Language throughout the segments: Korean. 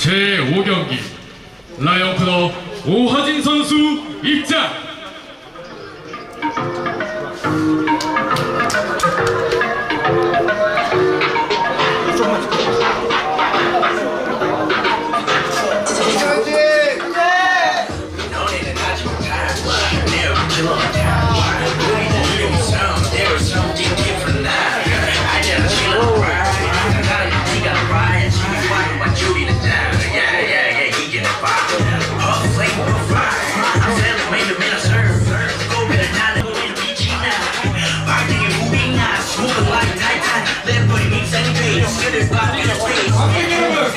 제5경기 라이언 코너 오하진 선수 입장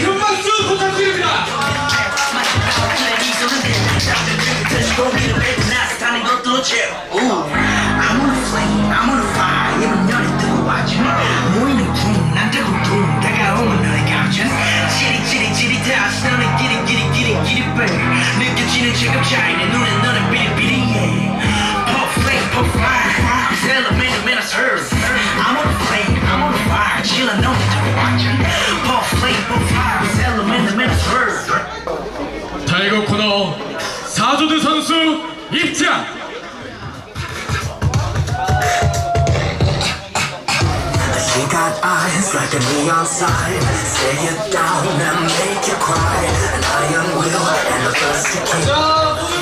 금방수 부탁드립니다 Ooh, I'm on a flame, I'm on a fire, even 너를 뜨고 watch 모이는 쿵난 자꾸 쿵 다가오면 너의 감정 지릿지릿지릿해 너는 기리 기리 기리 got eyes like a neon sign. Say it down and make you cry. An iron will and a thirsty king.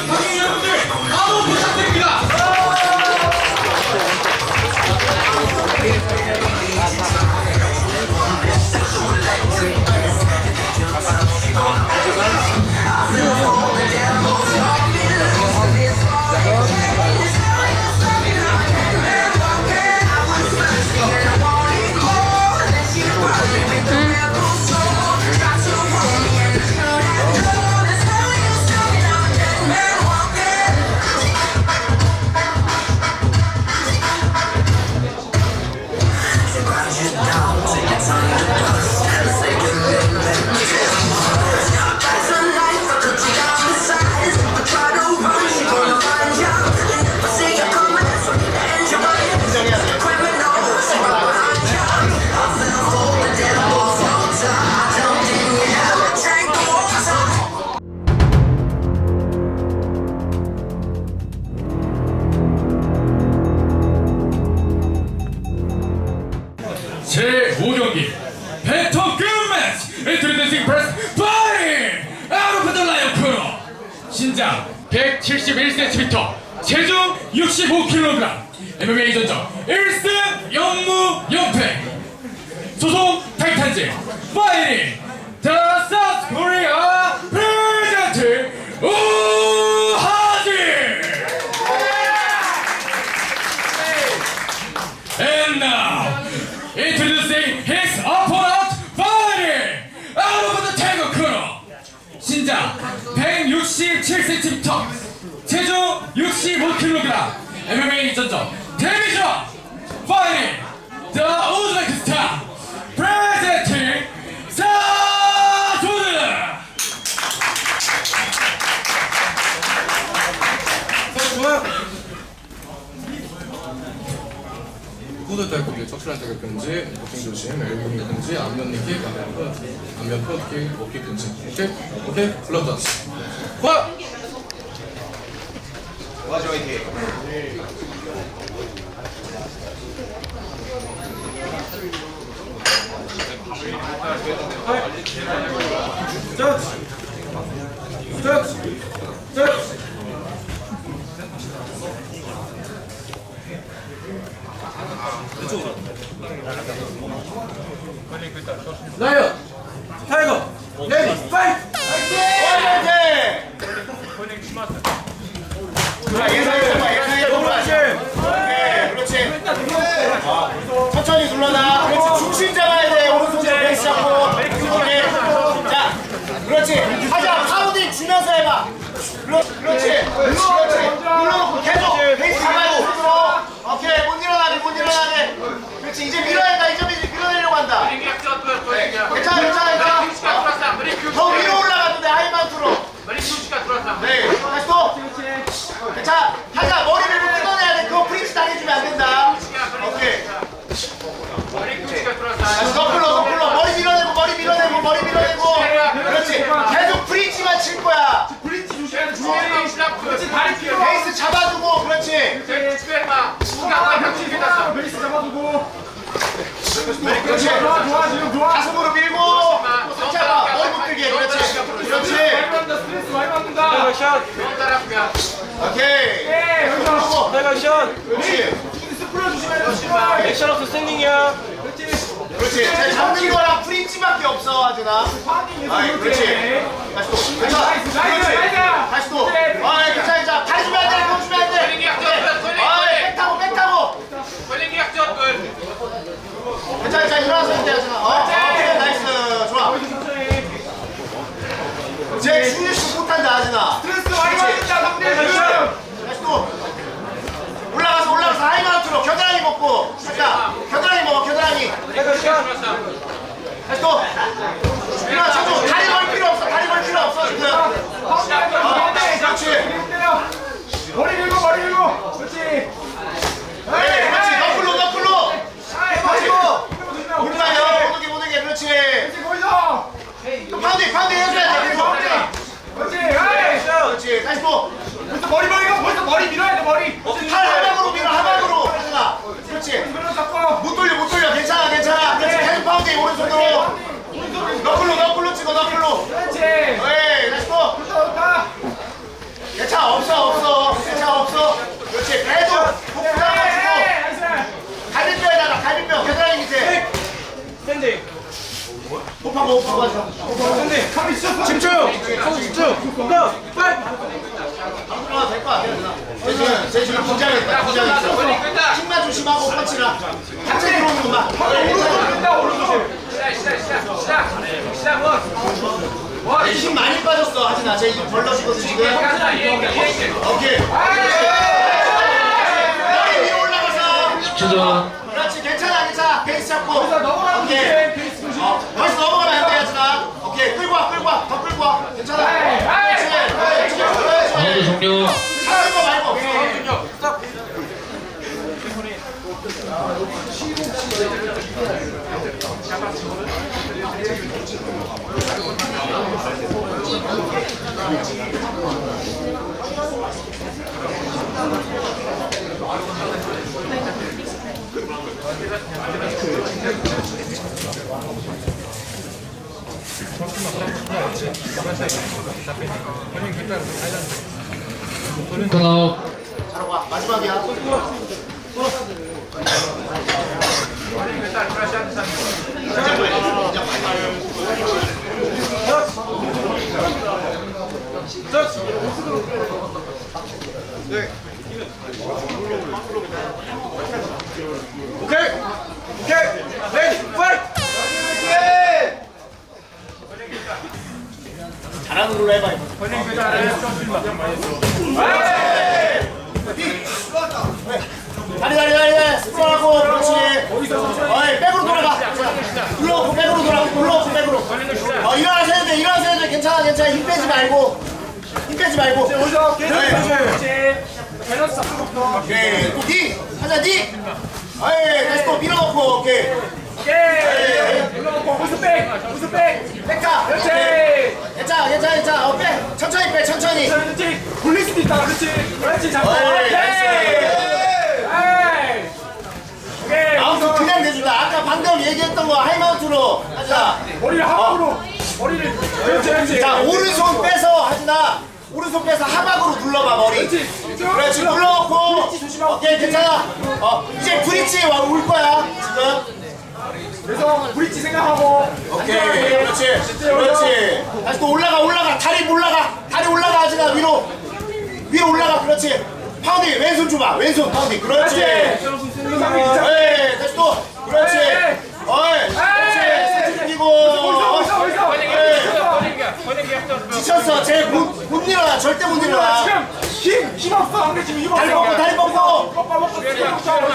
파이팅 더 사우스 코리아 프레젠트 우하지 And now, introducing his opponent, fighting out of the Tiger Kuro. 신장 167cm, 체중 65kg, MMA 전적 데뷔전, fighting the Uzbekistan, 후드 탈곡기, 척추란 타격 금지, 복싱 조심, 엘보니 금지, 안면 니킥, 안면 푸, 안면 푸드킥, 워킥 금지. 오케이? 오케이? 블러드 던치. 화! 라이언! 타이거! 레디! 파이트! 천천히 눌러놔. 그렇지. 중심 잡아야 돼. 오른손으로 베이스 잡고. 오케이. 자, 그렇지. 하자. 파우딩 주면서 해봐. 그렇, 눌러놓고 계속 베이스. 손으로. 오케이. 못 일어나네. 못 일어나네. 그렇지. 이제 밀어야 돼. 이제 밀- 밀어내려고 한다. 네. 괜찮아. 괜찮아. 괜찮아. 더 위로 올라갔는데 하이마운트로. 네. 다시 또. 괜찮아. 하자. 머리 밀고 뜯어내야 돼. 그거 프린치 당해주면 안 된다. 베이스 잡아주고 그렇지. 베이스 잡아두고. 그렇지. 좋아 좋아 지금 좋아. 가슴으로 밀고 또 상체가 머리 묶들게 그렇지. 그렇지. 스트레스 많이 받는다. 오케이. 예 여기서. 그렇지. 스프레 조심해 액션 없어 스탠딩이야. 그렇지. 자, 잡는 거랑 프린지밖에 없어 하준아 아이 그렇지 다시 또 괜찮아 나이스, 나이스, 그렇지 나이스. 다시 또 아이 괜찮아 괜찮아 다리 주면 안돼 공 주면 안돼 아이 백 타고 백 타고 괜찮아 괜찮아 일어나서 이제 하준아 어 오케이 나이스 좋아 제 중류식 못한다 하준아 스트레스 많이 받는다 상대 지금 다시 또 올라가서 올라가서 하이마우트로 겨드랑이 먹고 자 겨드랑이 먹어 겨드랑이 다시 또 일어나 쳐줘 다리 벌 필요 없어 다리 벌 필요 없어 지금 어, 그렇지 머리 밀고 머리 밀고 그렇지 네, 그렇지 너클로 너클로 그렇지 올라요 모르게 모르게 그렇지 거기서 또 파운딩 파운딩 해줘야 돼 계속 그렇지 에이. 그렇지 다시 또팔 벌써 머리 머리 밀어야 돼 머리. 하방으로 밀어 하방으로. 하준아 그렇지. 그럼 잡고. 못 돌려 못 돌려. 괜찮아 괜찮아. 그렇지. 계속 파운딩 오른손으로. 너클로 너클로 찍어 너클로. 그렇지. 에이 다시 또 좋다 좋다. 괜찮아 없어 없어. 괜찮아 없어. 그렇지. 계속 복 에이, 잡아주고 나이스 갈비뼈에다가 갈비뼈 겨드랑이 밑에. 스탠딩 호파고 호파고 하자. 스탠딩 카미 쳤어 집중 손 집중. 고 빨리 지금 쟤 지금 긴장했다. 긴장했어. 힘만 조심하고 펀치라 같이 들어오는 것만. 오른손 된다 오른손 쟤힘 많이 빠졌어 하진아. 쟤입 벌러지거든 지금. 오케이. 머리 위로 올라가서. 10초 전. 그렇지 괜찮아 괜찮아. 베이스 잡고. 넘어가면 오케이. 어, 벌써 넘어가면 안 돼, 하진아. 오케이, 끌고 와, 끌고 와, 더 끌고 와. 괜찮아. 그렇지, 그렇지, 그렇지. 라운드 종료 잡는 거 말고. 턴아웃 잘하 고 와, 마지막이야. 오 괜찮아, 괜찮아. 힘 빼지 말고. 힘 빼지 말고. 오른손 계속 네. 그렇지 밸런스 잡고 오케이. 또 니. 하자, 니. 어이, 다시 또 밀어놓고. 오케이. 오케이 올라놓고 무슨 백 무슨 백 백타. 그렇지 괜찮아, 괜찮아, 괜찮아. 어, 빼. 천천히 빼, 천천히. 그렇지 굴릴 수도 있다 그렇지 그렇지 잡고 어이, 오케이 나이스. 에이 오케이 아무튼 그냥 내준다. 아까 방금 얘기했던 거 하이마우트로 하자. 머리를 하방으로 머리를 그렇지 그렇지 자, 오른손 빼서 하진아. 오른손 빼서 하박으로 눌러봐, 머리. 그렇지 그렇지, 눌러놓고. 조심하고. 오케이, 괜찮아. 어, 이제 브릿지 와, 올 거야, 지금. 그래서 브릿지 생각하고 오케이, 그렇지. 그렇지. 다시 또 올라가, 올라가. 다리 올라가. 다리 올라가, 하진아. 위로. 위로 올라가, 그렇지. 파운딩, 왼손 줘봐. 왼손 파운딩. 그렇지. 에이, 다시 또. 그렇지. 에이. 어이, 그렇지. 에이. 스트 뛰고. 어디서 어디서 어디서 지쳤어. 쟤못 일어나. 절대 못 일어나. 지금 힘! 힘 없어! 안돼 지금 힘 없어! 다리 뻗고, 다리 뻗고. 먹고 먹고 괜찮아, 괜찮아.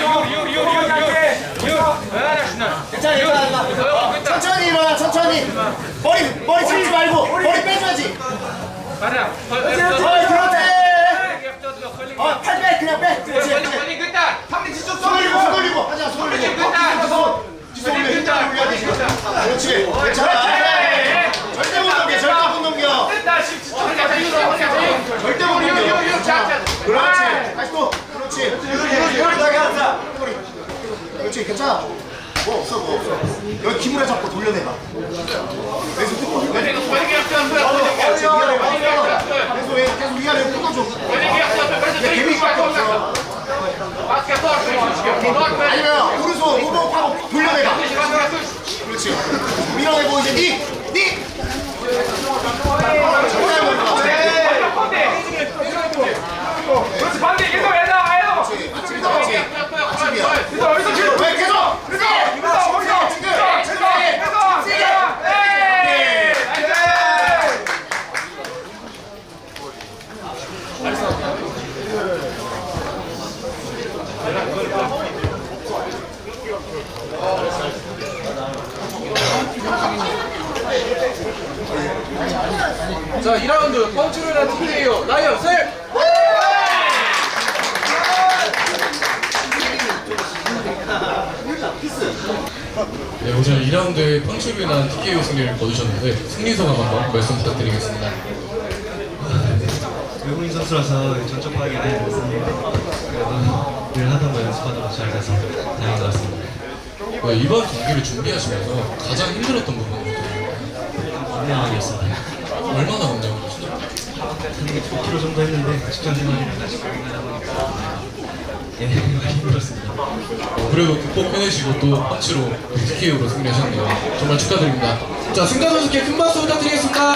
괜찮아. 천천히 일어나, 천천히. 머리, 머리 잡지 말고. 머리 빼줘야지. 어이, 그렇지. 어, 팔 빼, 그냥 빼. 그렇지! 손 올리고, 손 올리고. 하자, 손 올리고. 어, 손. 손 올려, 돼, 지금. 그렇지. 괜찮아. 절대 못 넘겨, 절대 못 넘겨. 지쳤어! 절대 못 넘겨. 이렇게 하자. 그렇지, 괜찮아. 뭐 없어, 뭐 없어. 여기 기물에 잡고 돌려내봐. 계속 뜯고. 계속 계속 계속 위아래 뜯어줘. 개미밖에 없어. 아니면 오른손 오버하고 돌려내봐. 그렇지. 밀어내고 이제 니, 니다. 그렇지 반대 계속 해라 해라 아침이다, 아침. 아침이야. 계속 어디서 계속 왜 계속? 계속 어디서 지금. 계속 계속 계속 에이 나이스 자 2라운드 펀치를 한 TKO 라이언 셀 네, 오늘 2라운드에 펀치를 난 TKO 승리를 거두셨는데 승리 소감 한번 말씀 부탁드리겠습니다. 외국인 선수라서 전적하게 많이 못했는데 그래도 늘 하던 거 연습하던 거잘 돼서 다행인 것 같습니다. 네, 이번 경기를 준비하시면서 가장 힘들었던 부분은 운명하겠습니다. 얼마나? 한 5kg 정도 했는데 직전 생활이랑 같이 고민하다 보니까 예, 많이 힘들었습니다. 어, 그래도 극복 해내시고 또 펀치로 TKO로 승리하셨네요. 정말 축하드립니다. 자, 승자 선수께 큰 박수 부탁드리겠습니다.